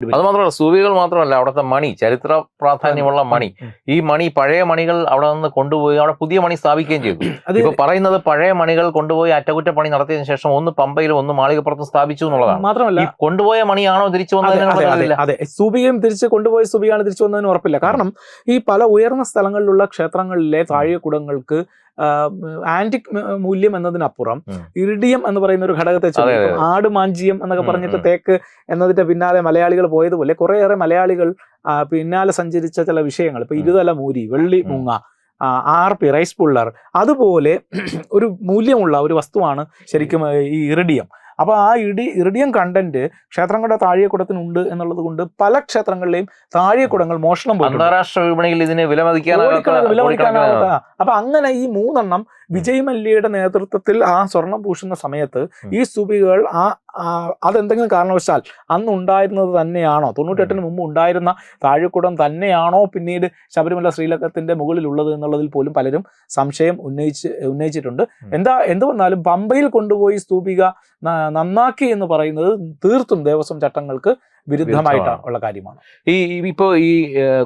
അത് മാത്രമല്ല സൂവികൾ മാത്രമല്ല അവിടുത്തെ മണി ചരിത്ര പ്രാധാന്യമുള്ള മണി. ഈ മണി പഴയ മണികൾ അവിടെ നിന്ന് കൊണ്ടുപോയി അവിടെ പുതിയ മണി സ്ഥാപിക്കുകയും ചെയ്തു. ഇപ്പൊ പറയുന്നത് പഴയ മണികൾ കൊണ്ടുപോയി അറ്റകുറ്റപ്പണി നടത്തിയതിനു ശേഷം ഒന്ന് പമ്പയിലും ഒന്ന് മാളികപ്പുറത്തും സ്ഥാപിച്ചു എന്നുള്ളതാണ്. മാത്രമല്ല കൊണ്ടുപോയ മണിയാണോ തിരിച്ചു അതെ, വന്നതിനുള്ള അതെ. തിരിച്ച് കൊണ്ടുപോയ സൂബിയാണ് തിരിച്ചു വന്നതിന് ഉറപ്പില്ല. കാരണം ഈ പല ഉയർന്ന സ്ഥലങ്ങളിലുള്ള ക്ഷേത്രങ്ങളിലെ താഴെക്കുടങ്ങൾക്ക് ആന്റിക് മൂല്യം എന്നതിനപ്പുറം. ഇറിഡിയം എന്ന് പറയുന്ന ഒരു ഘടകത്തെ ആട് മാഞ്ചിയം എന്നൊക്കെ പറഞ്ഞിട്ട്. തേക്ക് എന്നതിന്റെ പിന്നാലെ മലയാളികൾ പോയതുപോലെ കുറേയേറെ മലയാളികൾ പിന്നാലെ സഞ്ചരിച്ച ചില വിഷയങ്ങൾ ഇപ്പൊ. ഇരുതല മൂരി വെള്ളി. മുങ്ങ ആർ പി റൈസ് പുള്ളർ അതുപോലെ ഒരു മൂല്യമുള്ള ഒരു വസ്തുവാണ് ശരിക്കും ഈ ഇറിഡിയം അപ്പൊ ആ ഇടി ഇറിഡിയം കണ്ടന്റ് ക്ഷേത്രങ്ങളുടെ താഴെക്കുടത്തിനുണ്ട് എന്നുള്ളത് കൊണ്ട് പല ക്ഷേത്രങ്ങളിലെയും താഴെക്കുടങ്ങൾ മോഷണം പോകും അന്താരാഷ്ട്ര വിപണിയിൽ ഇതിനെ വിലമതിക്കാനാകാത്ത അപ്പൊ അങ്ങനെ ഈ മൂന്നെണ്ണം വിജയ് മല്യയുടെ നേതൃത്വത്തിൽ ആ സ്വർണം പൂശുന്ന സമയത്ത് ഈ സ്തുപികൾ ആ അതെന്തെങ്കിലും കാരണവശാൽ അന്ന് ഉണ്ടായിരുന്നത് തന്നെയാണോ? തൊണ്ണൂറ്റെട്ടിന് മുമ്പ് ഉണ്ടായിരുന്ന താഴെക്കുടം തന്നെയാണോ പിന്നീട് ശബരിമല ശ്രീലക്കത്തിന്റെ മുകളിലുള്ളത് എന്നുള്ളതിൽ പോലും പലരും സംശയം ഉന്നയിച്ച് ഉന്നയിച്ചിട്ടുണ്ട്. എന്താ എന്ത് വന്നാലും പമ്പയിൽ കൊണ്ടുപോയി സ്തൂപിക നന്നാക്കി എന്ന് പറയുന്നത് തീർത്തും ദേവസ്വം ചട്ടങ്ങൾക്ക് വിരുദ്ധമായിട്ട് ഉള്ള കാര്യമാണ്. ഈ ഇപ്പോ ഈ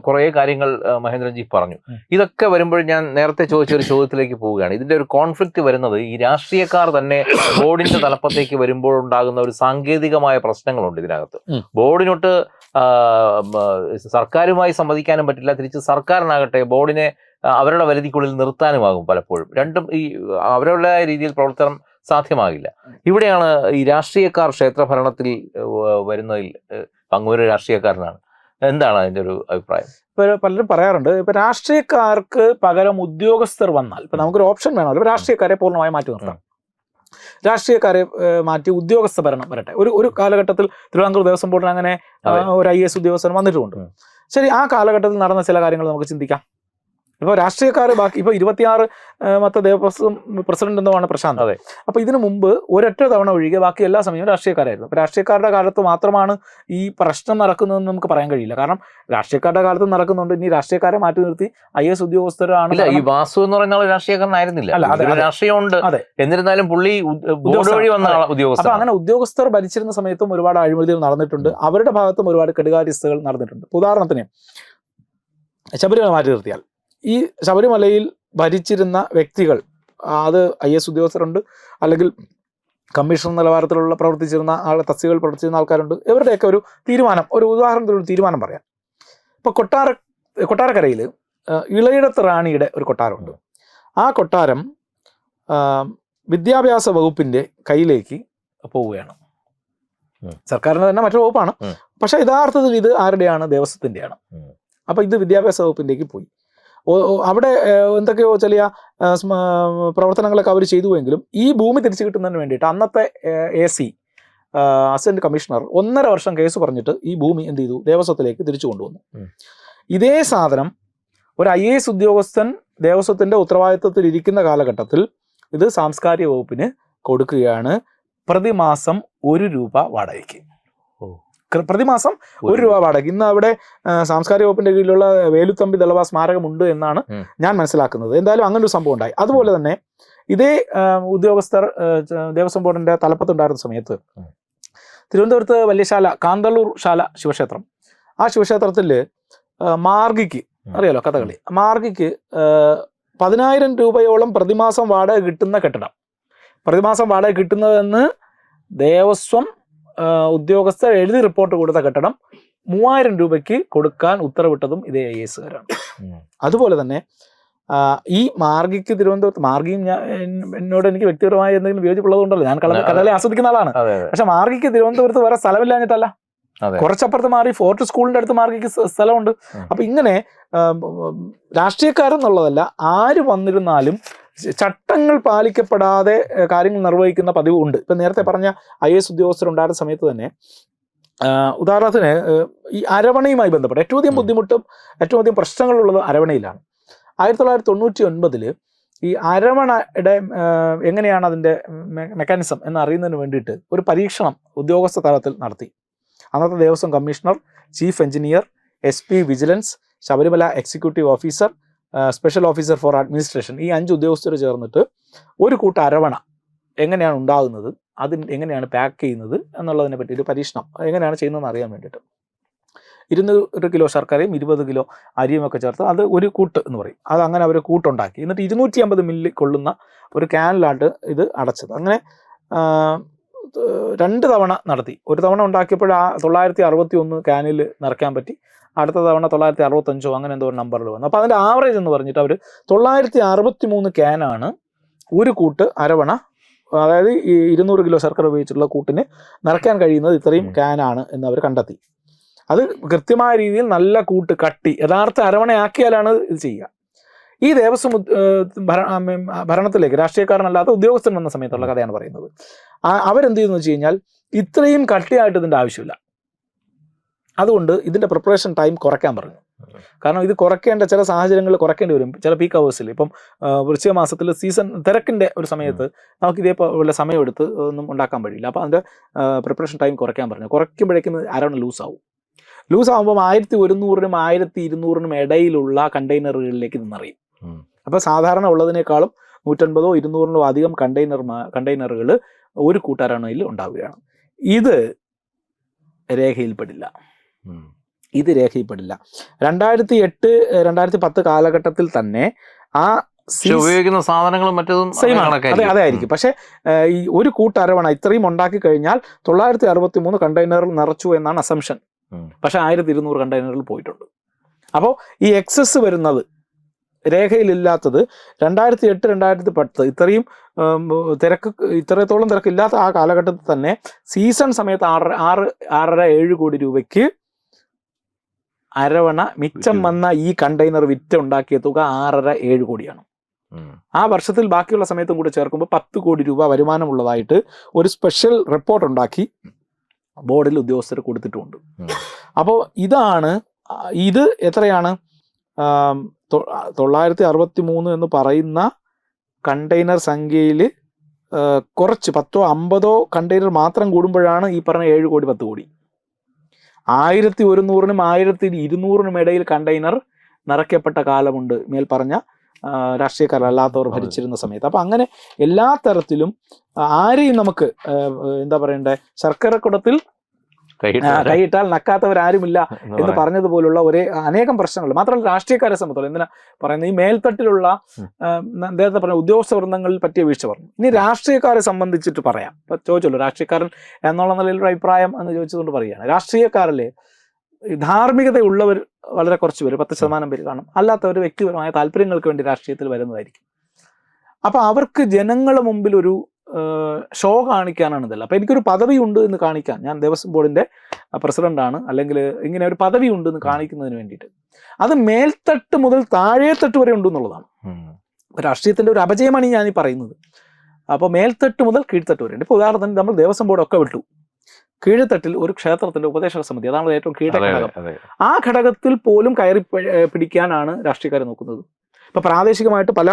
കുറെ കാര്യങ്ങൾ മഹേന്ദ്രൻജി പറഞ്ഞു. ഇതൊക്കെ വരുമ്പോൾ ഞാൻ നേരത്തെ ചോദിച്ച ഒരു ചോദ്യത്തിലേക്ക് പോവുകയാണ്. ഇതിന്റെ ഒരു കോൺഫ്ലിക്റ്റ് വരുന്നത് ഈ രാഷ്ട്രീയക്കാർ തന്നെ ബോർഡിന്റെ തലപ്പത്തേക്ക് വരുമ്പോൾ ഉണ്ടാകുന്ന ഒരു സാങ്കേതികമായ പ്രശ്നങ്ങളുണ്ട് ഇതിനകത്ത്. ബോർഡിനോട്ട് സർക്കാരുമായി സംവദിക്കാനും പറ്റില്ല. തിരിച്ച് സർക്കാരിനാകട്ടെ ബോർഡിനെ അവരുടെ പരിധിക്കുള്ളിൽ നിർത്താനുമാകും പലപ്പോഴും. രണ്ടും ഈ അവരുടെ രീതിയിൽ പ്രവർത്തനം സാധ്യമാകില്ല. ഇവിടെയാണ് ഈ രാഷ്ട്രീയക്കാർ ക്ഷേത്രഭരണത്തിൽ വരുന്നതിൽ പങ്കുവരുന്ന രാഷ്ട്രീയക്കാരനാണ്. എന്താണ് അതിന്റെ ഒരു അഭിപ്രായം? ഇപ്പോൾ പലരും പറയാറുണ്ട് ഇപ്പൊ രാഷ്ട്രീയക്കാർക്ക് പകരം ഉദ്യോഗസ്ഥർ വന്നാൽ ഇപ്പം നമുക്കൊരു ഓപ്ഷൻ വേണമല്ലോ. ഇപ്പോൾ രാഷ്ട്രീയക്കാരെ പൂർണമായി മാറ്റി നിർത്താം. രാഷ്ട്രീയക്കാരെ മാറ്റി ഉദ്യോഗസ്ഥ ഭരണം വരട്ടെ. ഒരു ഒരു കാലഘട്ടത്തിൽ തിരുവിതാംകൂർ ദേവസ്വം ബോർഡിന് അങ്ങനെ ഒരു ഐ എസ് ഉദ്യോഗസ്ഥൻ വന്നിട്ടുമുണ്ട് ശരി ആ കാലഘട്ടത്തിൽ നടന്ന ചില കാര്യങ്ങൾ നമുക്ക് ചിന്തിക്കാം. ഇപ്പോൾ രാഷ്ട്രീയക്കാർ ബാക്കി ഇപ്പോൾ ഇരുപത്തിയാറ് മത്ത ദേവസ്വം പ്രസിഡന്റ് എന്നുമാണ് പ്രശാന്ത്. അതെ. അപ്പൊ ഇതിനു മുമ്പ് ഒരൊറ്റ തവണ ഒഴികെ ബാക്കി എല്ലാ സമയവും രാഷ്ട്രീയക്കാരായിരുന്നു. അപ്പൊ രാഷ്ട്രീയക്കാരുടെ കാലത്ത് മാത്രമാണ് ഈ പ്രശ്നം നടക്കുന്നതെന്ന് നമുക്ക് പറയാൻ കഴിയില്ല. കാരണം രാഷ്ട്രീയക്കാരുടെ കാലത്ത് നടക്കുന്നുണ്ട്. ഇനി രാഷ്ട്രീയക്കാരെ മാറ്റി നിർത്തി ഐ എസ് ഉദ്യോഗസ്ഥരാണ് ഈ വാസു എന്ന് പറയുന്ന ആൾ രാഷ്ട്രീയക്കാരനായിരുന്നില്ല. അല്ല, ഇതിന് രാഷ്ട്രീയമുണ്ട്. അതെ. എന്നിരുന്നാലും പുള്ളി വഴി വന്ന ഉദ്യോഗസ്ഥർ അപ്പൊ അങ്ങനെ ഉദ്യോഗസ്ഥർ ഭരിച്ചിരുന്ന സമയത്തും ഒരുപാട് അഴിമതികൾ നടന്നിട്ടുണ്ട്. അവരുടെ ഭാഗത്തും ഒരുപാട് കെടുകാര്യസ്ഥകൾ നടന്നിട്ടുണ്ട്. ഉദാഹരണത്തിന് ശബരിമല മാറ്റി നിർത്തിയാൽ. ഈ ശബരിമലയിൽ ഭരിച്ചിരുന്ന വ്യക്തികൾ അത് ഐ എസ് ഉദ്യോഗസ്ഥരുണ്ട് അല്ലെങ്കിൽ കമ്മീഷൻ നിലവാരത്തിലുള്ള പ്രവർത്തിച്ചിരുന്ന ആൾ തസ്തികകൾ പ്രവർത്തിച്ചിരുന്ന ആൾക്കാരുണ്ട്. ഇവരുടെയൊക്കെ ഒരു തീരുമാനം ഒരു ഉദാഹരണത്തിലൊരു തീരുമാനം പറയാം. ഇപ്പോൾ കൊട്ടാര കൊട്ടാരക്കരയിൽ ഇളയിടത്ത് റാണിയുടെ ഒരു കൊട്ടാരമുണ്ട്. ആ കൊട്ടാരം വിദ്യാഭ്യാസ വകുപ്പിന്റെ കയ്യിലേക്ക് പോവുകയാണ്. സർക്കാരിന് തന്നെ മറ്റൊരു വകുപ്പാണ്. പക്ഷേ യഥാർത്ഥത്തിൽ ഇത് ആരുടെയാണ്? ദേവസ്വത്തിന്റെയാണ് അപ്പോൾ ഇത് വിദ്യാഭ്യാസ വകുപ്പിന്റേക്ക് പോയി. അവിടെ എന്തൊക്കെയോ ചെറിയ പ്രവർത്തനങ്ങളൊക്കെ അവർ ചെയ്തുവെങ്കിലും ഈ ഭൂമി തിരിച്ചു കിട്ടുന്നതിന് വേണ്ടിയിട്ട് അന്നത്തെ എ സി അസിസ്റ്റന്റ് കമ്മീഷണർ ഒന്നര വർഷം കേസ് പറഞ്ഞിട്ട് ഈ ഭൂമി എന്ത് ചെയ്തു? ദേവസ്വത്തിലേക്ക് തിരിച്ചു കൊണ്ടുവന്നു. ഇതേ സാധനം ഒരു ഐ എ എസ് ഉദ്യോഗസ്ഥൻ ദേവസ്വത്തിന്റെ ഉത്തരവാദിത്വത്തിൽ ഇരിക്കുന്ന കാലഘട്ടത്തിൽ ഇത് സാംസ്കാരിക വകുപ്പിന് കൊടുക്കുകയാണ്. പ്രതിമാസം ഒരു രൂപ വാടകയ്ക്ക്. ഓ. പ്രതിമാസം ഒരു രൂപ വാടക. ഇന്ന് അവിടെ സാംസ്കാരിക വകുപ്പിന്റെ കീഴിലുള്ള വേലുത്തമ്പി ദളവ സ്മാരകമുണ്ട് എന്നാണ് ഞാൻ മനസ്സിലാക്കുന്നത്. എന്തായാലും അങ്ങനെ ഒരു സംഭവം ഉണ്ടായി. അതുപോലെ തന്നെ ഇതേ ഉദ്യോഗസ്ഥർ ദേവസ്വം ബോർഡിന്റെ തലപ്പത്തുണ്ടായിരുന്ന സമയത്ത്. തിരുവനന്തപുരത്ത് വലിയ ശാല കാന്തളൂർ ശാല ശിവക്ഷേത്രം. ആ ശിവക്ഷേത്രത്തിൽ മാർഗിക്ക് അറിയാലോ കഥകളി? മാർഗിക്ക് പതിനായിരം രൂപയോളം പ്രതിമാസം വാടക കിട്ടുന്ന കെട്ടിടം. പ്രതിമാസം വാടക കിട്ടുന്നതെന്ന് ദേവസ്വം ഉദ്യോഗസ്ഥർ എഴുതി റിപ്പോർട്ട് കൊടുത്ത കെട്ടിടം മൂവായിരം രൂപയ്ക്ക് കൊടുക്കാൻ ഉത്തരവിട്ടതും ഇതേ ഐ എസുകാരാണ് കാരാണ് അതുപോലെ തന്നെ ഈ മാർഗിക്ക് തിരുവനന്തപുരത്ത് മാർഗിയും ഞാൻ എന്നോട് എനിക്ക് വ്യക്തിപരമായ എന്തെങ്കിലും വിയോജിപ്പുള്ളതുകൊണ്ടല്ലോ ഞാൻ. കടലെ ആസ്വദിക്കുന്ന ആളാണ് പക്ഷെ മാർഗിക്ക് തിരുവനന്തപുരത്ത് വേറെ സ്ഥലമില്ലാഞ്ഞിട്ടല്ല. കുറച്ചപ്പുറത്ത് മാറി ഫോർട്ട് സ്കൂളിന്റെ അടുത്ത് മാർഗിക്ക് സ്ഥലമുണ്ട്. അപ്പൊ ഇങ്ങനെ രാഷ്ട്രീയക്കാരെന്നുള്ളതല്ല ആര് വന്നിരുന്നാലും ചട്ടങ്ങൾ പാലിക്കപ്പെടാതെ കാര്യങ്ങൾ നിർവഹിക്കുന്ന പതിവ് ഉണ്ട് ഇപ്പം നേരത്തെ പറഞ്ഞ ഐ എസ് ഉദ്യോഗസ്ഥരുണ്ടായിരുന്ന സമയത്ത് തന്നെ ഉദാഹരണത്തിന് ഈ അരവണയുമായി ബന്ധപ്പെട്ട് ഏറ്റവും അധികം ബുദ്ധിമുട്ടും ഏറ്റവും അധികം പ്രശ്നങ്ങളുള്ളത് അരവണയിലാണ്. ആയിരത്തി തൊള്ളായിരത്തി തൊണ്ണൂറ്റി ഒൻപതിൽ ഈ അരവണയുടെ എങ്ങനെയാണ് അതിന്റെ മെക്കാനിസം എന്ന് അറിയുന്നതിന് വേണ്ടിയിട്ട് ഒരു പരീക്ഷണം ഉദ്യോഗസ്ഥ തലത്തിൽ നടത്തി. അന്നത്തെ Devaswom commissioner chief engineer S P vigilance Sabarimala executive officer special officer for administration ഈ അഞ്ച് ഉദ്യോഗസ്ഥർ ചേർന്നിട്ട് ഒരു കൂട്ട അരവണ എങ്ങനെയാണ് ഉണ്ടാകുന്നത് അത് എങ്ങനെയാണ് പാക്ക് ചെയ്യുന്നത് എന്നുള്ളതിനെ പറ്റി ഒരു പരീക്ഷണം എങ്ങനെയാണ് ചെയ്യുന്നതെന്ന് അറിയാൻ വേണ്ടിയിട്ട്. ഇരുന്നൂറ് കിലോ ശർക്കരയും ഇരുപത് കിലോ അരിയും ഒക്കെ ചേർത്ത് അത് ഒരു കൂട്ട് എന്ന് പറയും. അത് അങ്ങനെ അവർ കൂട്ടുണ്ടാക്കി. എന്നിട്ട് ഇരുന്നൂറ്റി അമ്പത് മില്ലി കൊള്ളുന്ന ഒരു ക്യാനിലായിട്ട് ഇത് അടച്ചത്. അങ്ങനെ രണ്ട് തവണ നടത്തി. ഒരു തവണ ഉണ്ടാക്കിയപ്പോൾ ആ തൊള്ളായിരത്തി അറുപത്തി ഒന്ന് ക്യാനിൽ നിറയ്ക്കാൻ പറ്റി. അടുത്ത തവണ തൊള്ളായിരത്തി അറുപത്തഞ്ചോ അങ്ങനെ എന്തോ ഒരു നമ്പറിൽ വന്നു. അപ്പോൾ അതിന്റെ ആവറേജ് എന്ന് പറഞ്ഞിട്ട് അവർ തൊള്ളായിരത്തി അറുപത്തി മൂന്ന് ക്യാനാണ് ഒരു കൂട്ട് അരവണ അതായത് ഈ ഇരുന്നൂറ് കിലോ ശർക്കര ഉപയോഗിച്ചിട്ടുള്ള കൂട്ടിന് നിറയ്ക്കാൻ കഴിയുന്നത് ഇത്രയും. ക്യാനാണ് എന്ന് അവർ കണ്ടെത്തി. അത് കൃത്യമായ രീതിയിൽ നല്ല കൂട്ട് കട്ടി യഥാർത്ഥ അരവണയാക്കിയാലാണ് ഇത് ചെയ്യുക. ഈ ദേവസ്വം ഭരണത്തിലേക്ക് രാഷ്ട്രീയക്കാരനല്ലാത്ത ഉദ്യോഗസ്ഥൻ വന്ന സമയത്തുള്ള കഥയാണ് പറയുന്നത്. അവരെന്ത് ചെയ്യുന്നു വെച്ച് കഴിഞ്ഞാൽ ഇത്രയും കട്ടിയായിട്ട് ഇതിന്റെ ആവശ്യമില്ല. അതുകൊണ്ട് ഇതിന്റെ പ്രിപ്പറേഷൻ ടൈം കുറയ്ക്കാൻ പറഞ്ഞു. കാരണം ഇത് കുറയ്ക്കേണ്ട ചില സാഹചര്യങ്ങൾ കുറയ്ക്കേണ്ടി വരും. ചില പീക്ക് അവേഴ്സിൽ ഇപ്പം വൃശ്ചിക മാസത്തിൽ സീസൺ തിരക്കിന്റെ ഒരു സമയത്ത് നമുക്ക് ഇതേപോലെ സമയമെടുത്ത് ഒന്നും ഉണ്ടാക്കാൻ കഴിയില്ല അപ്പോൾ അതിന്റെ പ്രിപ്പറേഷൻ ടൈം കുറയ്ക്കാൻ പറഞ്ഞു. കുറയ്ക്കുമ്പോഴേക്കും അരവണ ലൂസ് ആവും. ലൂസ് ആകുമ്പോൾ ആയിരത്തി ഒരുന്നൂറിനും ആയിരത്തി ഇരുന്നൂറിനും ഇടയിലുള്ള കണ്ടെയ്നറുകളിലേക്ക് ഇത് നിറയും. അപ്പോൾ സാധാരണ ഉള്ളതിനേക്കാളും നൂറ്റൻപതോ ഇരുന്നൂറിനോ അധികം കണ്ടെയ്നർ കണ്ടെയ്നറുകൾ ഒരു കൂട്ടാരണയിൽ ഉണ്ടാവുകയാണ്. ഇത് രേഖയിൽപ്പെടില്ല. ഇത് രേഖയിൽപ്പെടില്ല. രണ്ടായിരത്തി എട്ട് രണ്ടായിരത്തി പത്ത് കാലഘട്ടത്തിൽ തന്നെ ആ ഉപയോഗിക്കുന്ന സാധനങ്ങളും മറ്റതും സെയിം ആണ്. അതെ കണക്കായിരിക്കും. അതായിരിക്കും പക്ഷേ ഈ ഒരു കൂട്ടരവണ ഇത്രയും ഉണ്ടാക്കി കഴിഞ്ഞാൽ തൊള്ളായിരത്തി അറുപത്തി മൂന്ന് കണ്ടെയ്നറിൽ നിറച്ചു എന്നാണ് അസംഷൻ. പക്ഷെ ആയിരത്തി ഇരുന്നൂറ് കണ്ടെയ്നറിൽ പോയിട്ടുണ്ട്. അപ്പോൾ ഈ എക്സസ് വരുന്നത് രേഖയിലില്ലാത്തത് രണ്ടായിരത്തി എട്ട് രണ്ടായിരത്തി പത്ത് ഇത്രയും തിരക്ക് ഇത്രത്തോളം തിരക്കില്ലാത്ത ആ കാലഘട്ടത്തിൽ തന്നെ സീസൺ സമയത്ത് ആറ് ആറ് ആറര ഏഴ് കോടി രൂപയ്ക്ക് അരവണ മിച്ചം വന്ന ഈ കണ്ടെയ്നർ വിറ്റ് ഉണ്ടാക്കിയ തുക ആറര ഏഴ് കോടിയാണ്. ആ വർഷത്തിൽ ബാക്കിയുള്ള സമയത്തും കൂടി ചേർക്കുമ്പോൾ പത്ത് കോടി രൂപ വരുമാനമുള്ളതായിട്ട് ഒരു സ്പെഷ്യൽ റിപ്പോർട്ട് ഉണ്ടാക്കി ബോർഡിൽ ഉദ്യോഗസ്ഥർ കൊടുത്തിട്ടുമുണ്ട് അപ്പോൾ ഇതാണ് ഇത് എത്രയാണ്? തൊള്ളായിരത്തി അറുപത്തി മൂന്ന് എന്ന് പറയുന്ന കണ്ടെയ്നർ സംഖ്യയിൽ കുറച്ച് പത്തോ അമ്പതോ കണ്ടെയ്നർ മാത്രം കൂടുമ്പോഴാണ് ഈ പറഞ്ഞ ഏഴ് കോടി പത്ത് കോടി. ആയിരത്തി ഒരുന്നൂറിനും ആയിരത്തി ഇരുന്നൂറിനും ഇടയിൽ കണ്ടെയ്നർ നിറയ്ക്കപ്പെട്ട കാലമുണ്ട് മേൽ പറഞ്ഞ രാഷ്ട്രീയക്കാരല്ലാത്തവർ. ഭരിച്ചിരുന്ന സമയത്ത് അപ്പം അങ്ങനെ എല്ലാ തരത്തിലും ആരെയും നമുക്ക് എന്താ പറയണ്ടേ ശർക്കര കൈയിട്ടാൽ നക്കാത്തവരാരുമില്ല എന്ന്. പറഞ്ഞതുപോലുള്ള ഒരേ അനേകം പ്രശ്നങ്ങൾ മാത്രമല്ല രാഷ്ട്രീയക്കാരെ സംബന്ധിച്ചോളം എന്തിനാ പറയുന്നത്? ഈ മേൽത്തട്ടിലുള്ള അദ്ദേഹത്തെ നേരത്തെ പറഞ്ഞ ഉദ്യോഗസ്ഥ വൃന്ദങ്ങളിൽ പറ്റിയ വീഴ്ച പറഞ്ഞു. ഇനി രാഷ്ട്രീയക്കാരെ സംബന്ധിച്ചിട്ട് പറയാം. ഇപ്പൊ ചോദിച്ചല്ലോ രാഷ്ട്രീയക്കാരൻ എന്നുള്ള നിലയിൽ ഒരു അഭിപ്രായം എന്ന് ചോദിച്ചുകൊണ്ട് പറയുകയാണ്. രാഷ്ട്രീയക്കാരിലെ ധാർമ്മികതയുള്ളവർ വളരെ കുറച്ച് പേര് പത്ത് ശതമാനം പേര് കാണും. അല്ലാത്തവർ വ്യക്തിപരമായ താല്പര്യങ്ങൾക്ക് വേണ്ടി രാഷ്ട്രീയത്തിൽ വരുന്നതായിരിക്കും. അപ്പൊ അവർക്ക് ജനങ്ങളുടെ മുമ്പിൽ ഒരു ഷോ കാണിക്കാനാണ് ഇതല്ല. അപ്പൊ എനിക്കൊരു പദവി ഉണ്ട് എന്ന് കാണിക്കാൻ ഞാൻ ദേവസ്വം ബോർഡിന്റെ പ്രസിഡന്റാണ് അല്ലെങ്കിൽ ഇങ്ങനെ ഒരു പദവി ഉണ്ട് എന്ന് കാണിക്കുന്നതിന് വേണ്ടിയിട്ട്. അത് മേൽത്തട്ട് മുതൽ താഴേത്തട്ട് വരെ ഉണ്ട് എന്നുള്ളതാണ്. രാഷ്ട്രീയത്തിന്റെ ഒരു അപജയമാണ് ഞാൻ ഈ പറയുന്നത്. അപ്പോൾ മേൽത്തട്ട് മുതൽ കീഴ്ത്തട്ട് വരെ ഉണ്ട്. ഇപ്പോൾ ഉദാഹരണത്തിന് നമ്മൾ ദേവസ്വം ബോർഡ് ഒക്കെ വിട്ടു. കീഴ്ത്തട്ടിൽ ഒരു ക്ഷേത്രത്തിന്റെ ഉപദേശക സമിതി. അതാണ് ഏറ്റവും കീഴ ഘടകം. ആ ഘടകത്തിൽ പോലും കയറി പിടിക്കാനാണ് രാഷ്ട്രീയക്കാരെ നോക്കുന്നത്. ഇപ്പൊ പ്രാദേശികമായിട്ട് പല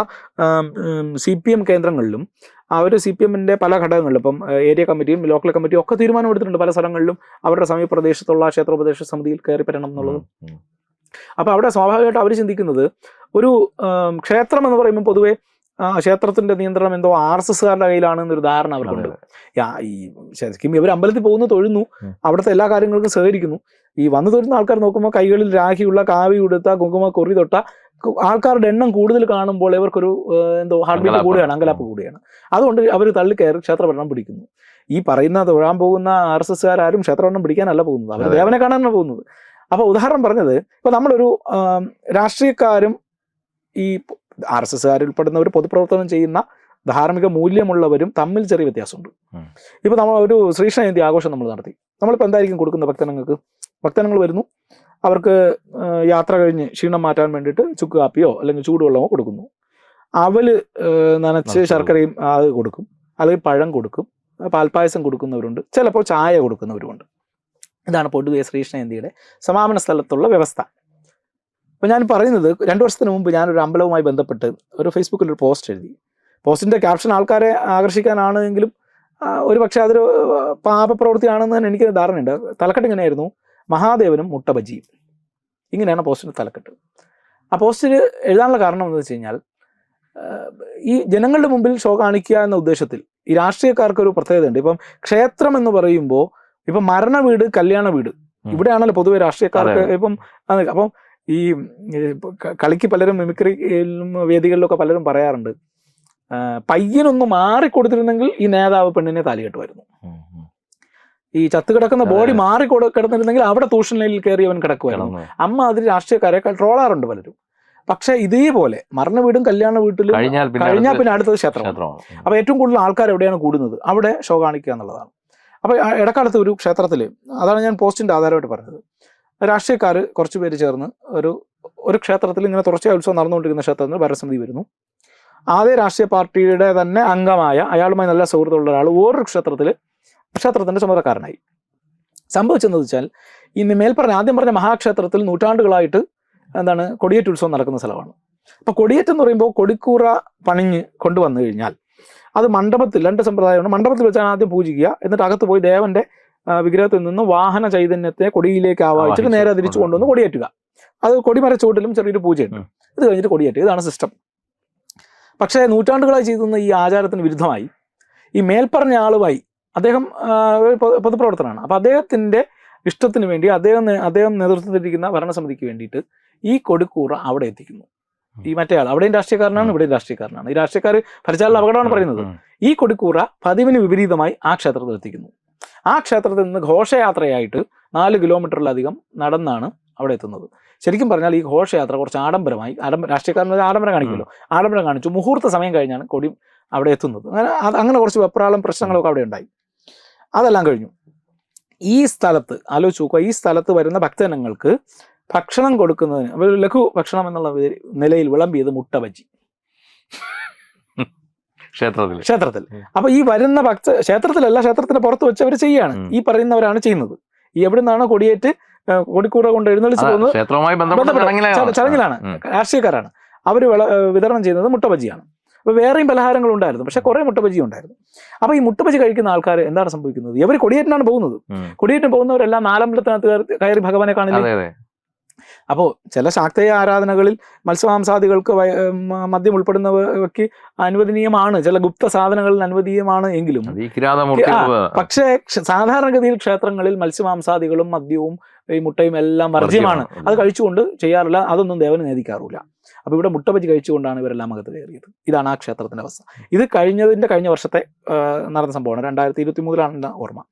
സി പി എം കേന്ദ്രങ്ങളിലും അവർ സി പി എമ്മിന്റെ പല ഘടകങ്ങളിലും ഇപ്പം ഏരിയ കമ്മിറ്റിയും ലോക്കൽ കമ്മിറ്റിയും ഒക്കെ തീരുമാനമെടുത്തിട്ടുണ്ട് പല സ്ഥലങ്ങളിലും അവരുടെ സമീപപ്രദേശത്തുള്ള ക്ഷേത്രോപദേശ സമിതിയിൽ കയറി പറ്റണം എന്നുള്ളതും ഉം. ഉം. അപ്പൊ അവിടെ സ്വാഭാവികമായിട്ട് അവർ ചിന്തിക്കുന്നത് ഒരു ക്ഷേത്രം എന്ന് പറയുമ്പോൾ പൊതുവെ ക്ഷേത്രത്തിന്റെ നിയന്ത്രണം എന്തോ ആർ എസ് എസ്സുകാരുടെ കയ്യിലാണ് എന്നൊരു ധാരണ അവർക്കുണ്ട്. ഈ ശരിക്കും ഇവർ അമ്പലത്തിൽ പോകുന്നു തൊഴുന്നു. അവിടുത്തെ എല്ലാ കാര്യങ്ങൾക്കും സഹകരിക്കുന്നു. ഈ വന്നു തൊഴുന്ന ആൾക്കാർ നോക്കുമ്പോൾ കൈകളിൽ രാഖിയുള്ള കാവി ഉടുത്ത കുങ്കുമ കൊറി തൊട്ട ആൾക്കാരുടെ എണ്ണം കൂടുതൽ കാണുമ്പോൾ ഇവർക്കൊരു എന്തോ ഹാർട്ട് ബീറ്റ് അങ്കലാപ്പ്. കൂടുകയാണ് അങ്കലാപ്പ് കൂടുകയാണ് അതുകൊണ്ട് അവർ തള്ളിക്കയറി ക്ഷേത്രഭരണം പിടിക്കുന്നു. ഈ പറയുന്ന തൊഴാൻ പോകുന്ന ആർ എസ് എസ്സുകാരും ക്ഷേത്രഭരണം പിടിക്കാനല്ല പോകുന്നത്. അവർ. ദേവനെ കാണാനാണ് പോകുന്നത്. അപ്പൊ ഉദാഹരണം പറഞ്ഞത് ഇപ്പൊ നമ്മളൊരു രാഷ്ട്രീയക്കാരും ഈ ആർ എസ് എസ്കാരിൽ ഉൾപ്പെടുന്നവർ പൊതുപ്രവർത്തനം ചെയ്യുന്ന ധാർമ്മിക മൂല്യമുള്ളവരും തമ്മിൽ ചെറിയ വ്യത്യാസമുണ്ട്. ഇപ്പോൾ ഇപ്പൊ നമ്മൾ ഒരു ശ്രീകൃഷ്ണ ജയന്തി ആഘോഷം നമ്മൾ നടത്തി. നമ്മളിപ്പോൾ എന്തായിരിക്കും കൊടുക്കുന്ന ഭക്തനങ്ങൾക്ക്? ഭക്തനങ്ങൾ വരുന്നു. അവർക്ക് യാത്ര കഴിഞ്ഞ് ക്ഷീണം മാറ്റാൻ വേണ്ടിയിട്ട് ചുക്ക് കാപ്പിയോ അല്ലെങ്കിൽ ചൂടുവെള്ളമോ കൊടുക്കുന്നു. നനച്ച് നനച്ച് ശർക്കരയും അത് കൊടുക്കും. അല്ലെങ്കിൽ പഴം കൊടുക്കും. പാൽപ്പായസം കൊടുക്കുന്നവരുണ്ട്. ചിലപ്പോൾ ചായ കൊടുക്കുന്നവരുമുണ്ട്. ഇതാണ് പൊതുവെ ശ്രീകൃഷ്ണ ജയന്തിയുടെ സമാപന സ്ഥലത്തുള്ള വ്യവസ്ഥ. അപ്പോൾ ഞാൻ പറയുന്നത് രണ്ട് വർഷത്തിന് മുമ്പ് ഞാൻ ഒരു അമ്പലവുമായി ബന്ധപ്പെട്ട് ഒരു ഫേസ്ബുക്കിൽ ഒരു പോസ്റ്റ് എഴുതി. പോസ്റ്റിന്റെ ക്യാപ്ഷൻ ആൾക്കാരെ ആകർഷിക്കാനാണ് എങ്കിലും ഒരു പക്ഷേ അതൊരു പാപപ്രവൃത്തിയാണെന്ന് തന്നെ എനിക്ക് ധാരണയുണ്ട്. തലക്കെട്ട് ഇങ്ങനെയായിരുന്നു മഹാദേവനും മുട്ടബജിയും ഇങ്ങനെയാണ് പോസ്റ്റിന്റെ തലക്കെട്ട്. ആ പോസ്റ്റിൽ എഴുതാനുള്ള കാരണം എന്ന് വെച്ച് കഴിഞ്ഞാൽ ഈ ജനങ്ങളുടെ മുമ്പിൽ ഷോ കാണിക്കുക എന്ന ഉദ്ദേശത്തിൽ ഈ രാഷ്ട്രീയക്കാർക്ക് ഒരു പ്രത്യേകതയുണ്ട്. ഇപ്പം ക്ഷേത്രം എന്ന് പറയുമ്പോൾ ഇപ്പം മരണ വീട് കല്യാണ വീട്. ഇവിടെയാണല്ലോ പൊതുവെ രാഷ്ട്രീയക്കാർക്ക്. ഇപ്പം അപ്പം ഈ കളിക്ക് പലരും മിമിക്രിയിലും വേദികളിലൊക്കെ പലരും പറയാറുണ്ട്. പയ്യനൊന്ന് മാറി കൊടുത്തിരുന്നെങ്കിൽ ഈ നേതാവ് പെണ്ണിനെ താലി കെട്ടുമായിരുന്നു ഈ ചത്തു കിടക്കുന്ന ബോഡി. മാറി കിടന്നിരുന്നെങ്കിൽ അവിടെ തൂഷണയിൽ കയറി അവൻ കിടക്കുമായിരുന്നു. അമ്മ അതിൽ രാഷ്ട്രീയക്കാരെ ട്രോളാറുണ്ട് പലരും. പക്ഷെ ഇതേപോലെ മരണ വീടും കല്യാണ വീട്ടിലും കഴിഞ്ഞാൽ പിന്നെ അടുത്തത് ക്ഷേത്രമാണ്. ക്ഷേത്രമാണ്. അപ്പൊ ഏറ്റവും കൂടുതൽ ആൾക്കാർ എവിടെയാണ് കൂടുന്നത്? അവിടെ ഷോ കാണിക്കുക എന്നുള്ളതാണ്. അപ്പൊ ഇടക്കാലത്ത് ഒരു ക്ഷേത്രത്തിൽ അതാണ് ഞാൻ പോസ്റ്റിന്റെ ആധാരമായിട്ട് പറഞ്ഞത്. രാഷ്ട്രീയക്കാർ കുറച്ച് പേര് ചേർന്ന് ഒരു ഒരു ക്ഷേത്രത്തിൽ ഇങ്ങനെ തുടർച്ചയായ ഉത്സവം നടന്നുകൊണ്ടിരിക്കുന്ന ക്ഷേത്രത്തിൽ ഭരണസമിതി വരുന്നു. ആദ്യ രാഷ്ട്രീയ പാർട്ടിയുടെ തന്നെ അംഗമായ അയാളുമായി നല്ല സൗഹൃദമുള്ള ഒരാൾ ഓരോ ക്ഷേത്രത്തിൽ ക്ഷേത്രത്തിന്റെ ചുമതലക്കാരനായി. സംഭവിച്ചെന്ന് വെച്ചാൽ ഇന്ന് മേൽപ്പറഞ്ഞ ആദ്യം പറഞ്ഞ മഹാക്ഷേത്രത്തിൽ നൂറ്റാണ്ടുകളായിട്ട് എന്താണ് കൊടിയേറ്റ് ഉത്സവം നടക്കുന്ന സ്ഥലമാണ്. അപ്പൊ കൊടിയേറ്റ് എന്ന് പറയുമ്പോൾ കൊടിക്കൂറ പണിഞ്ഞ് കൊണ്ടുവന്നു കഴിഞ്ഞാൽ അത് മണ്ഡപത്തിൽ രണ്ട് സമ്പ്രദായമുണ്ട് മണ്ഡപത്തിൽ വെച്ചാണ് ആദ്യം പൂജിക്കുക എന്നിട്ട് അകത്ത് പോയി ദേവന്റെ വിഗ്രഹത്തിൽ നിന്ന് വാഹന ചൈതന്യത്തെ കൊടിയിലേക്ക് ആവാഹിച്ചിട്ട് ആവാഹിച്ച് നേരെ തിരിച്ചു കൊണ്ടുവന്ന്. കൊടിയേറ്റുക. അത് കൊടിമര ചുവട്ടിലും ചെറിയൊരു പൂജയുണ്ട്. ഇത് കഴിഞ്ഞിട്ട് കൊടിയേറ്റുക ഇതാണ് സിസ്റ്റം പക്ഷേ നൂറ്റാണ്ടുകളായി ചെയ്തുന്ന ഈ ആചാരത്തിന് വിരുദ്ധമായി ഈ മേൽപ്പറഞ്ഞ ആളുമായി അദ്ദേഹം പൊതുപ്രവർത്തനമാണ്. അപ്പൊ അദ്ദേഹത്തിന്റെ ഇഷ്ടത്തിന് വേണ്ടി അദ്ദേഹം അദ്ദേഹം നേതൃത്വത്തിലിരിക്കുന്ന ഭരണസമിതിക്ക് വേണ്ടിയിട്ട് ഈ കൊടിക്കൂറ അവിടെ എത്തിക്കുന്നു. ഈ മറ്റേ ആൾ അവിടെയും രാഷ്ട്രീയക്കാരനാണ്. ഇവിടെയും രാഷ്ട്രീയക്കാരനാണ്. ഈ രാഷ്ട്രീയക്കാർ ഭരിച്ചാലുള്ള അപകടമാണ് പറയുന്നത്. ഈ കൊടിക്കൂറ പതിവിന് വിപരീതമായി ആ ക്ഷേത്രത്തിൽ എത്തിക്കുന്നു. ആ ക്ഷേത്രത്തിൽ നിന്ന് ഘോഷയാത്രയായിട്ട് നാല് കിലോമീറ്ററിലധികം നടന്നാണ് അവിടെ എത്തുന്നത്. ശരിക്കും പറഞ്ഞാൽ ഈ ഘോഷയാത്ര കുറച്ച് ആഡംബരമായി ആഡംബ രാഷ്ട്രീയക്കാരൻ ആഡംബരം കാണിക്കുമല്ലോ. ആഡംബരം കാണിച്ചു. മുഹൂർത്ത സമയം കഴിഞ്ഞാണ് കൊടി അവിടെ എത്തുന്നത്. അങ്ങനെ അത് അങ്ങനെ കുറച്ച് വെപ്രാളം പ്രശ്നങ്ങളൊക്കെ അവിടെ ഉണ്ടായി. അതെല്ലാം കഴിഞ്ഞു. ഈ സ്ഥലത്ത് ആലോചിച്ച് നോക്കുക. ഈ സ്ഥലത്ത് വരുന്ന ഭക്തജനങ്ങൾക്ക് ഭക്ഷണം കൊടുക്കുന്നതിന് ലഘു ഭക്ഷണം എന്നുള്ള നിലയിൽ വിളമ്പിയത് മുട്ട ബജ്ജി ക്ഷേത്രത്തിൽ. ക്ഷേത്രത്തിൽ. അപ്പൊ ഈ വരുന്ന ഭക്ത ക്ഷേത്രത്തിലല്ല ക്ഷേത്രത്തിന് പുറത്ത് വെച്ച് അവർ ചെയ്യാണ് ഈ പറയുന്നവരാണ് ചെയ്യുന്നത്. ഈ എവിടെ നിന്നാണ് കൊടിയേറ്റ് കൊടിക്കൂടെ കൊണ്ട് എഴുന്നള്ളിച്ച് പോകുന്നത് ചടങ്ങിലാണ് ചട- രാഷ്ട്രീയക്കാരാണ്. അവർ വിതരണം ചെയ്യുന്നത് മുട്ടബജിയാണ്. അപ്പോൾ അപ്പൊ വേറെയും പലഹാരങ്ങൾ ഉണ്ടായിരുന്നു. പക്ഷെ കുറെ മുട്ടബജി ഉണ്ടായിരുന്നു. അപ്പൊ ഈ മുട്ടബജി കഴിക്കുന്ന ആൾക്കാർ എന്താണ് സംഭവിക്കുന്നത്? ഇവർ കൊടിയേറ്റിനാണ് പോകുന്നത്. കൊടിയേറ്റിന് പോകുന്നവരെല്ലാം നാലമ്പലത്തിനകത്ത് കയറി- കയറി ഭഗവാനെ കാണില്ല? അപ്പോൾ ചില ശാക്തേയ ആരാധനകളിൽ മത്സ്യമാംസാദികൾക്ക് മദ്യം ഉൾപ്പെടുന്നവയ്ക്ക് അനുവദനീയമാണ്. ചില ഗുപ്ത സാധനങ്ങളിൽ അനുവദനീയമാണ് എങ്കിലും. പക്ഷേ സാധാരണഗതിയിൽ ക്ഷേത്രങ്ങളിൽ മത്സ്യമാംസാദികളും മദ്യവും ഈ മുട്ടയും എല്ലാം വർജ്യമാണ്. അത് കഴിച്ചുകൊണ്ട് ചെയ്യാറില്ല. അതൊന്നും ദേവന് നേദിക്കാറില്ല. അപ്പൊ ഇവിടെ മുട്ട ബജി കഴിച്ചുകൊണ്ടാണ് ഇവരെല്ലാം അകത്ത് കയറിയത്. ഇതാണ് ആ ക്ഷേത്രത്തിന്റെ അവസ്ഥ. ഇത് കഴിഞ്ഞതിന്റെ കഴിഞ്ഞ വർഷത്തെ നടന്ന സംഭവമാണ്. രണ്ടായിരത്തി ഇരുപത്തി മൂന്നിലാണ് ഓർമ്മ.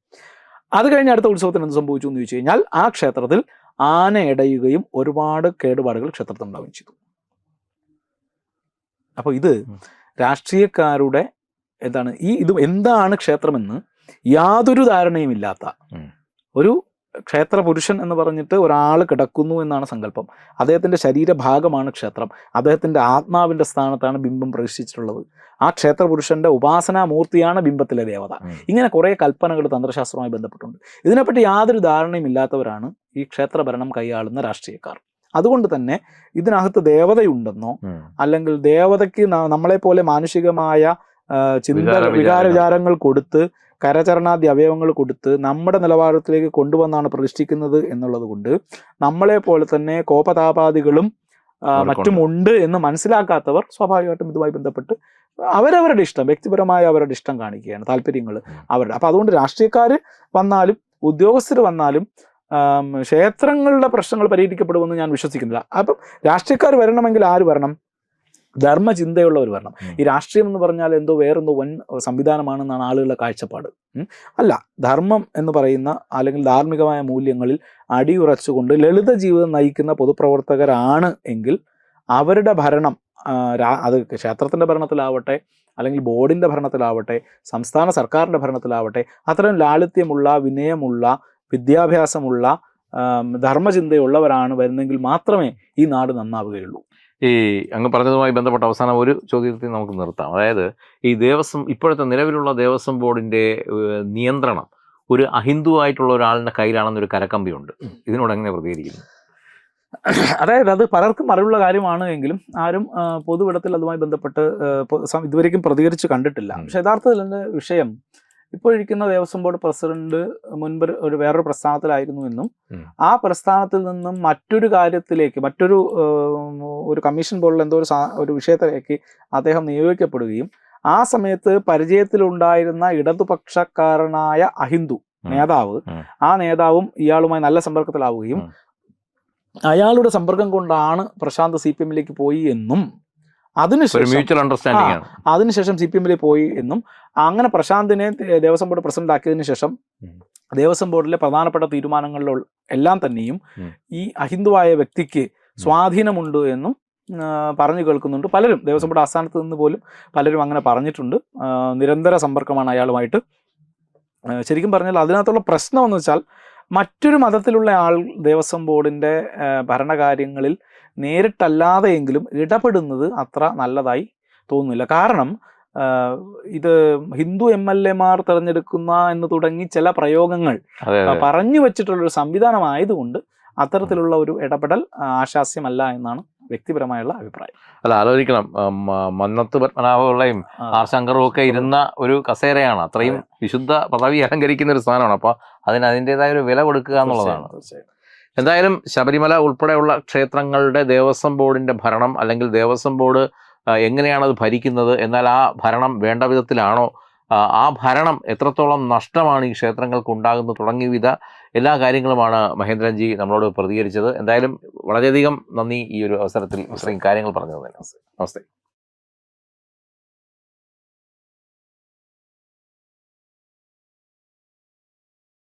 അത് കഴിഞ്ഞ അടുത്ത ഉത്സവത്തിന് എന്ത് സംഭവിച്ചു എന്ന് ചോദിച്ചു കഴിഞ്ഞാൽ ആ ക്ഷേത്രത്തിൽ ആന ഇടയുകയും ഒരുപാട് കേടുപാടുകൾ ക്ഷേത്രത്തിൽ ഉണ്ടാവുകയും ചെയ്തു അപ്പോൾ ഇത്. രാഷ്ട്രീയക്കാരുടെ എന്താണ് ഈ ഇത് എന്താണ് ക്ഷേത്രമെന്ന് യാതൊരു ധാരണയും ഇല്ലാത്ത ഒരു ക്ഷേത്ര പുരുഷൻ എന്ന് പറഞ്ഞിട്ട് ഒരാൾ കിടക്കുന്നു എന്നാണ് സങ്കല്പം. അദ്ദേഹത്തിന്റെ ശരീരഭാഗമാണ് ക്ഷേത്രം. അദ്ദേഹത്തിന്റെ ആത്മാവിന്റെ സ്ഥാനത്താണ് ബിംബം പ്രവേശിച്ചിട്ടുള്ളത്. ആ ക്ഷേത്ര പുരുഷന്റെ ഉപാസനാമൂർത്തിയാണ് ബിംബത്തിലെ ദേവത. ഇങ്ങനെ കുറേ കൽപ്പനകൾ തന്ത്രശാസ്ത്രവുമായി ബന്ധപ്പെട്ടുണ്ട് ഇതിനെപ്പറ്റി യാതൊരു ധാരണയും ഇല്ലാത്തവരാണ് ഈ ക്ഷേത്ര ഭരണം കൈയാളുന്ന രാഷ്ട്രീയക്കാർ. അതുകൊണ്ട് തന്നെ ഇതിനകത്ത് ദേവതയുണ്ടെന്നോ അല്ലെങ്കിൽ ദേവതയ്ക്ക് നമ്മളെപ്പോലെ നമ്മളെ പോലെ മാനുഷികമായ ചിന്ത വികാര വിചാരങ്ങൾ കൊടുത്ത് കരചരണാദി അവയവങ്ങൾ കൊടുത്ത് നമ്മുടെ നിലവാരത്തിലേക്ക് കൊണ്ടുവന്നാണ് പ്രതിഷ്ഠിക്കുന്നത് എന്നുള്ളത് കൊണ്ട് നമ്മളെ പോലെ തന്നെ കോപതാപാദികളും മറ്റുമുണ്ട് മറ്റും ഉണ്ട് എന്ന് മനസ്സിലാക്കാത്തവർ സ്വാഭാവികമായിട്ടും ഇതുമായി ബന്ധപ്പെട്ട് അവരവരുടെ ഇഷ്ടം വ്യക്തിപരമായ അവരുടെ ഇഷ്ടം കാണിക്കുകയാണ് താല്പര്യങ്ങൾ അവരുടെ. അപ്പൊ അതുകൊണ്ട് രാഷ്ട്രീയക്കാർ വന്നാലും ഉദ്യോഗസ്ഥർ വന്നാലും ക്ഷേത്രങ്ങളുടെ പ്രശ്നങ്ങൾ പരിഹരിക്കപ്പെടുമെന്ന് ഞാൻ വിശ്വസിക്കുന്നില്ല. അപ്പം രാഷ്ട്രീയക്കാർ വരണമെങ്കിൽ ആര് വരണം? ധർമ്മചിന്തയുള്ളവർ വരണം. ഭരണം ഈ രാഷ്ട്രീയം എന്ന് പറഞ്ഞാൽ എന്തോ വേറെന്തോ വൻ സംവിധാനമാണെന്നാണ് ആളുകളുടെ കാഴ്ചപ്പാട്. അല്ല ധർമ്മം എന്ന് പറയുന്ന അല്ലെങ്കിൽ ധാർമ്മികമായ മൂല്യങ്ങളിൽ അടിയുറച്ചുകൊണ്ട് ലളിത ജീവിതം നയിക്കുന്ന പൊതുപ്രവർത്തകരാണ് എങ്കിൽ അവരുടെ ഭരണം അത് ക്ഷേത്രത്തിന്റെ ഭരണത്തിലാവട്ടെ അല്ലെങ്കിൽ ബോർഡിന്റെ ഭരണത്തിലാവട്ടെ സംസ്ഥാന സർക്കാരിന്റെ ഭരണത്തിലാവട്ടെ അത്തരം ലാളിത്യമുള്ള വിനയമുള്ള വിദ്യാഭ്യാസമുള്ള ധർമ്മചിന്തയുള്ളവരാണ് വരുന്നെങ്കിൽ മാത്രമേ ഈ നാട് നന്നാവുകയുള്ളൂ. ഈ അങ്ങ് പറഞ്ഞതുമായി ബന്ധപ്പെട്ട അവസാനം ഒരു ചോദ്യത്തിൽ നമുക്ക് നിർത്താം. അതായത് ഈ ദേവസ്വം ഇപ്പോഴത്തെ നിലവിലുള്ള ദേവസ്വം ബോർഡിന്റെ നിയന്ത്രണം ഒരു അഹിന്ദു ആയിട്ടുള്ള ഒരാളുടെ കയ്യിലാണെന്നൊരു കരക്കമ്പിയുണ്ട്. ഇതിനോട് എങ്ങനെ പ്രതികരിക്കുന്നു? അതായത് അത് പലർക്കും അറിവുള്ള കാര്യമാണ് എങ്കിലും ആരും പൊതുവിടത്തിൽ അതുമായി ബന്ധപ്പെട്ട് ഇതുവരേക്കും ഇതുവരെയും പ്രതികരിച്ച് കണ്ടിട്ടില്ല. പക്ഷെ യഥാർത്ഥത്തിൽ എന്റെ വിഷയം ഇപ്പോൾ ഇരിക്കുന്ന ദേവസ്വം ബോർഡ് പ്രസിഡന്റ് മുൻപ് ഒരു വേറൊരു പ്രസ്ഥാനത്തിലായിരുന്നു എന്നും ആ പ്രസ്ഥാനത്തിൽ നിന്നും മറ്റൊരു കാര്യത്തിലേക്ക് മറ്റൊരു ഒരു കമ്മീഷൻ ബോർഡിൽ എന്തോ ഒരു ഒരു വിഷയത്തിലേക്ക് അദ്ദേഹം നിയോഗിക്കപ്പെടുകയും ആ സമയത്ത് പരിചയത്തിലുണ്ടായിരുന്ന ഇടതുപക്ഷക്കാരനായ അഹിന്ദു നേതാവ് ആ നേതാവും ഇയാളുമായി നല്ല സമ്പർക്കത്തിലാവുകയും അയാളുടെ സമ്പർക്കം കൊണ്ടാണ് പ്രശാന്ത് സി പി എമ്മിലേക്ക് പോയി എന്നും അതിനുശേഷം അണ്ടർസ്റ്റാൻഡിംഗ് അതിനുശേഷം സി പി എമ്മിൽ പോയി എന്നും അങ്ങനെ പ്രശാന്തിനെ ദേവസ്വം ബോർഡ് പ്രസിഡന്റ് ആക്കിയതിനു ശേഷം. ദേവസ്വം ബോർഡിലെ പ്രധാനപ്പെട്ട തീരുമാനങ്ങളിൽ എല്ലാം തന്നെയും ഈ അഹിന്ദുവായ വ്യക്തിക്ക് സ്വാധീനമുണ്ട് എന്നും പറഞ്ഞു കേൾക്കുന്നുണ്ട്. പലരും ദേവസ്വം ബോർഡ് ആസ്ഥാനത്ത് നിന്ന് പോലും പലരും അങ്ങനെ പറഞ്ഞിട്ടുണ്ട്. നിരന്തര സമ്പർക്കമാണ് അയാളുമായിട്ട്. ശരിക്കും പറഞ്ഞാൽ അതിനകത്തുള്ള പ്രശ്നം എന്ന് വെച്ചാൽ മറ്റൊരു മതത്തിലുള്ള ആൾ ദേവസ്വം ബോർഡിന്റെ ഭരണകാര്യങ്ങളിൽ നേരിട്ടല്ലാതെയെങ്കിലും ഇടപെടുന്നത് അത്ര നല്ലതായി തോന്നുന്നില്ല. കാരണം ഇത് ഹിന്ദു എം എൽ എമാർ തിരഞ്ഞെടുക്കുന്ന എന്ന് തുടങ്ങി ചില പ്രയോഗങ്ങൾ പറഞ്ഞു വെച്ചിട്ടുള്ള ഒരു സംവിധാനമായതുകൊണ്ട് അത്തരത്തിലുള്ള ഒരു ഇടപെടൽ ആശാസ്യമല്ല എന്നാണ് വ്യക്തിപരമായുള്ള അഭിപ്രായം. അല്ല ആലോചിക്കണം. മന്നത്ത് പത്മനാഭപിള്ളയും ആർ ശങ്കറും ഒക്കെ ഇരുന്ന ഒരു കസേരയാണ്. അത്രയും വിശുദ്ധ പദവി അലങ്കരിക്കുന്ന ഒരു സ്ഥാനമാണ്. അപ്പൊ അതിന് അതിന്റെതായ ഒരു വില കൊടുക്കുക എന്നുള്ളതാണ്. തീർച്ചയായും. എന്തായാലും ശബരിമല ഉൾപ്പെടെയുള്ള ക്ഷേത്രങ്ങളുടെ ദേവസ്വം ബോർഡിന്റെ ഭരണം അല്ലെങ്കിൽ ദേവസ്വം ബോർഡ് എങ്ങനെയാണത് ഭരിക്കുന്നത് എന്നാൽ ആ ഭരണം വേണ്ട വിധത്തിലാണോ? ആ, ഭരണം എത്രത്തോളം നഷ്ടമാണ് ഈ ക്ഷേത്രങ്ങൾക്ക് ഉണ്ടാകുന്നത് തുടങ്ങിയ വിധ എല്ലാ കാര്യങ്ങളുമാണ് മഹേന്ദ്രൻജി നമ്മളോട് പ്രതികരിച്ചത്. എന്തായാലും വളരെയധികം നന്ദി ഈ ഒരു അവസരത്തിൽ ഇത്രയും കാര്യങ്ങൾ പറഞ്ഞു തന്നെ നമസ്തേ.